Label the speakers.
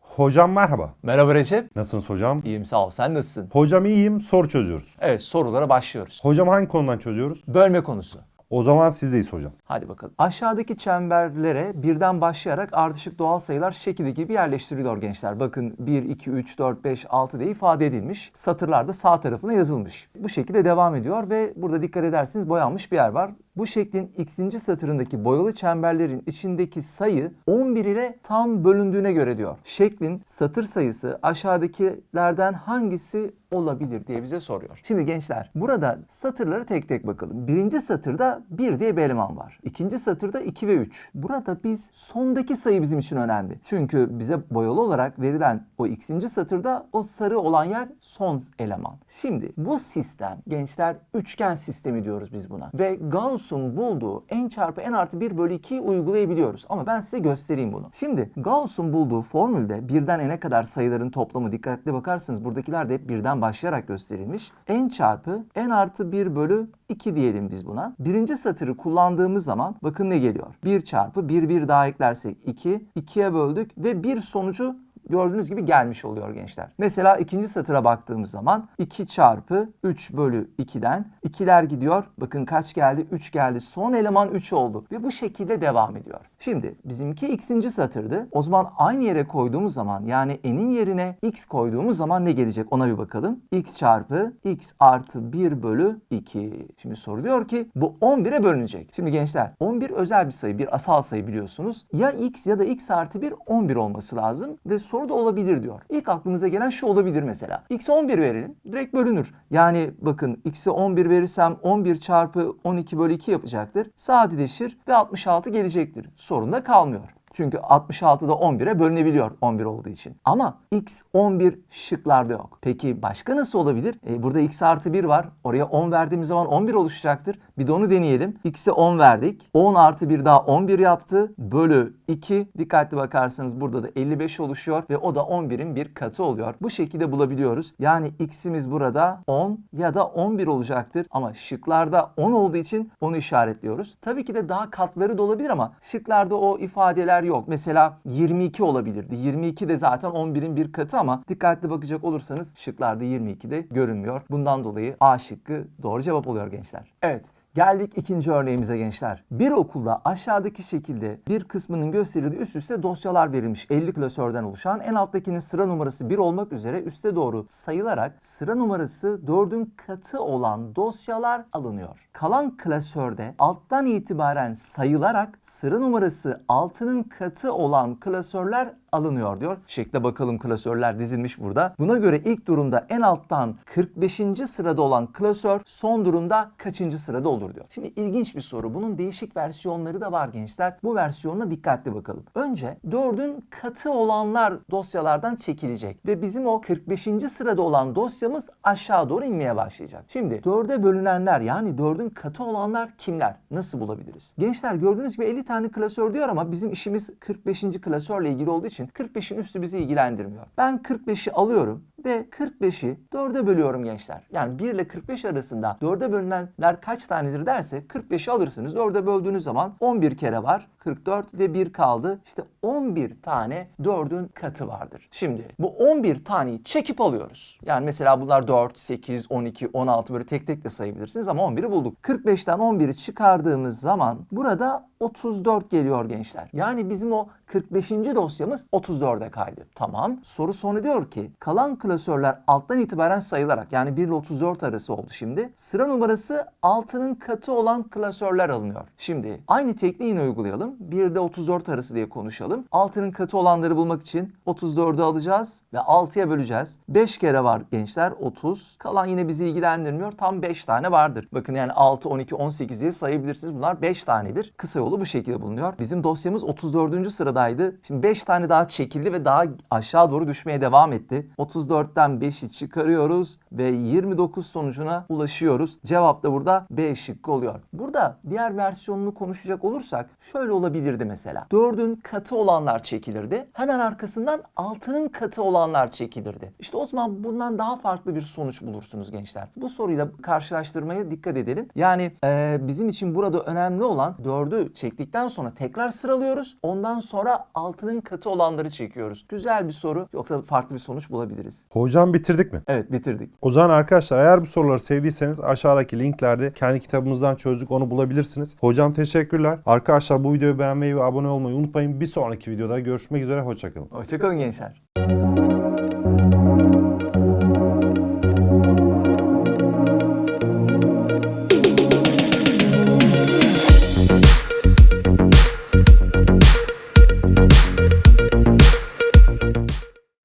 Speaker 1: Hocam merhaba.
Speaker 2: Merhaba Recep.
Speaker 1: Nasılsınız hocam?
Speaker 2: İyiyim sağ ol. Sen nasılsın?
Speaker 1: Hocam iyiyim, soru çözüyoruz.
Speaker 2: Evet sorulara başlıyoruz.
Speaker 1: Hocam hangi konudan çözüyoruz?
Speaker 2: Bölme konusu.
Speaker 1: O zaman sizdeyiz hocam.
Speaker 2: Hadi bakalım. Aşağıdaki çemberlere birden başlayarak ardışık doğal sayılar şekli gibi yerleştiriliyor gençler. Bakın 1, 2, 3, 4, 5, 6 diye ifade edilmiş. Satırlarda sağ tarafına yazılmış. Bu şekilde devam ediyor ve burada dikkat ederseniz boyanmış bir yer var. Bu şeklin ikinci satırındaki boyalı çemberlerin içindeki sayı 11 ile tam bölündüğüne göre diyor. Şeklin satır sayısı aşağıdakilerden hangisi olabilir diye bize soruyor. Şimdi gençler burada satırları tek tek bakalım. Birinci satırda 1 diye bir eleman var. İkinci satırda 2 ve 3. Burada biz sondaki sayı bizim için önemli. Çünkü bize boyalı olarak verilen o ikinci satırda o sarı olan yer son eleman. Şimdi bu sistem gençler üçgen sistemi diyoruz biz buna. Ve Gauss'un bulduğu n çarpı n artı 1 bölü 2'yi uygulayabiliyoruz. Ama ben size göstereyim bunu. Şimdi Gauss'un bulduğu formülde birden n'e kadar sayıların toplamı dikkatli bakarsanız buradakiler de hep birden başlayarak gösterilmiş. n çarpı n artı 1 bölü 2 diyelim biz buna. Birinci satırı kullandığımız zaman bakın ne geliyor? 1 çarpı 1 1 daha eklersek 2. 2'ye böldük ve bir sonucu gördüğünüz gibi gelmiş oluyor gençler. Mesela ikinci satıra baktığımız zaman 2 çarpı 3 bölü 2'den 2'ler gidiyor. Bakın kaç geldi? 3 geldi. Son eleman 3 oldu. Ve bu şekilde devam ediyor. Şimdi bizimki x'inci satırdı. O zaman aynı yere koyduğumuz zaman yani n'in yerine x koyduğumuz zaman ne gelecek ona bir bakalım. x çarpı x artı 1 bölü 2. Şimdi soru diyor ki bu 11'e bölünecek. Şimdi gençler 11 özel bir sayı, bir asal sayı biliyorsunuz. Ya x ya da x artı 1 11 olması lazım ve soru da olabilir diyor. İlk aklımıza gelen şu olabilir mesela. X'e 11 verelim. Direkt bölünür. Yani bakın x'e 11 verirsem 11 çarpı 12 bölü 2 yapacaktır. Sadeleşir ve 66 gelecektir. Sorun da kalmıyor. Çünkü 66'da 11'e bölünebiliyor 11 olduğu için. Ama x 11 şıklarda yok. Peki başka nasıl olabilir? E, burada x artı 1 var. Oraya 10 verdiğimiz zaman 11 oluşacaktır. Bir de onu deneyelim. x'e 10 verdik. 10 artı 1 daha 11 yaptı. Bölü 2. Dikkatli bakarsanız burada da 55 oluşuyor ve o da 11'in bir katı oluyor. Bu şekilde bulabiliyoruz. Yani x'imiz burada 10 ya da 11 olacaktır. Ama şıklarda 10 olduğu için onu işaretliyoruz. Tabii ki de daha katları da olabilir ama şıklarda o ifadeler yok. Mesela 22 olabilirdi. 22 de zaten 11'in bir katı ama dikkatli bakacak olursanız şıklarda 22 de görünmüyor. Bundan dolayı A şıkkı doğru cevap oluyor gençler. Evet. Geldik ikinci örneğimize gençler. Bir okulda aşağıdaki şekilde bir kısmının gösterildiği üst üste dosyalar verilmiş 50 klasörden oluşan en alttakinin sıra numarası 1 olmak üzere üste doğru sayılarak sıra numarası 4'ün katı olan dosyalar alınıyor. Kalan klasörde alttan itibaren sayılarak sıra numarası 6'nın katı olan klasörler alınıyor diyor. Şekle bakalım klasörler dizilmiş burada. Buna göre ilk durumda en alttan 45. sırada olan klasör son durumda kaçıncı sırada olur diyor. Şimdi ilginç bir soru. Bunun değişik versiyonları da var gençler. Bu versiyonuna dikkatli bakalım. Önce 4'ün katı olanlar dosyalardan çekilecek ve bizim o 45. sırada olan dosyamız aşağı doğru inmeye başlayacak. Şimdi 4'e bölünenler yani 4'ün katı olanlar kimler? Nasıl bulabiliriz? Gençler gördüğünüz gibi 50 tane klasör diyor ama bizim işimiz 45. klasörle ilgili olduğu için 45'in üstü bizi ilgilendirmiyor. Ben 45'i alıyorum ve 45'i 4'e bölüyorum gençler. Yani 1 ile 45 arasında 4'e bölünenler kaç tanedir derse 45'i alırsınız. 4'e böldüğünüz zaman 11 kere var. 44 ve 1 kaldı. İşte 11 tane 4'ün katı vardır. Şimdi bu 11 taneyi çekip alıyoruz. Yani mesela bunlar 4, 8, 12, 16 böyle tek tek de sayabilirsiniz ama 11'i bulduk. 45'ten 11'i çıkardığımız zaman burada 34 geliyor gençler. Yani bizim o 45. dosyamız 34'e kaydı. Tamam. Soru sonra diyor ki kalan klasörler alttan itibaren sayılarak yani 1 ile 34 arası oldu şimdi. Sıra numarası 6'nın katı olan klasörler alınıyor. Şimdi aynı tekniği uygulayalım. 1 ile 34 arası diye konuşalım. 6'nın katı olanları bulmak için 34'ü alacağız ve 6'ya böleceğiz. 5 kere var gençler 30. Kalan yine bizi ilgilendirmiyor. Tam 5 tane vardır. Bakın yani 6, 12, 18 diye sayabilirsiniz. Bunlar 5 tanedir. Kısa yolu bu şekilde bulunuyor. Bizim dosyamız 34. sıradaydı. Şimdi 5 tane daha çekildi ve daha aşağı doğru düşmeye devam etti. 34 4'ten 5'i çıkarıyoruz ve 29 sonucuna ulaşıyoruz. Cevap da burada B şıkkı oluyor. Burada diğer versiyonunu konuşacak olursak şöyle olabilirdi mesela. 4'ün katı olanlar çekilirdi. Hemen arkasından 6'nın katı olanlar çekilirdi. İşte o zaman bundan daha farklı bir sonuç bulursunuz gençler. Bu soruyla karşılaştırmaya dikkat edelim. Yani e, bizim için burada önemli olan 4'ü çektikten sonra tekrar sıralıyoruz. Ondan sonra 6'nın katı olanları çekiyoruz. Güzel bir soru. Yoksa farklı bir sonuç bulabiliriz.
Speaker 1: Hocam bitirdik mi?
Speaker 2: Evet bitirdik.
Speaker 1: O zaman arkadaşlar eğer bu soruları sevdiyseniz aşağıdaki linklerde kendi kitabımızdan çözdük onu bulabilirsiniz. Hocam teşekkürler. Arkadaşlar bu videoyu beğenmeyi ve abone olmayı unutmayın. Bir sonraki videoda görüşmek üzere. Hoşçakalın.
Speaker 2: Hoşçakalın gençler.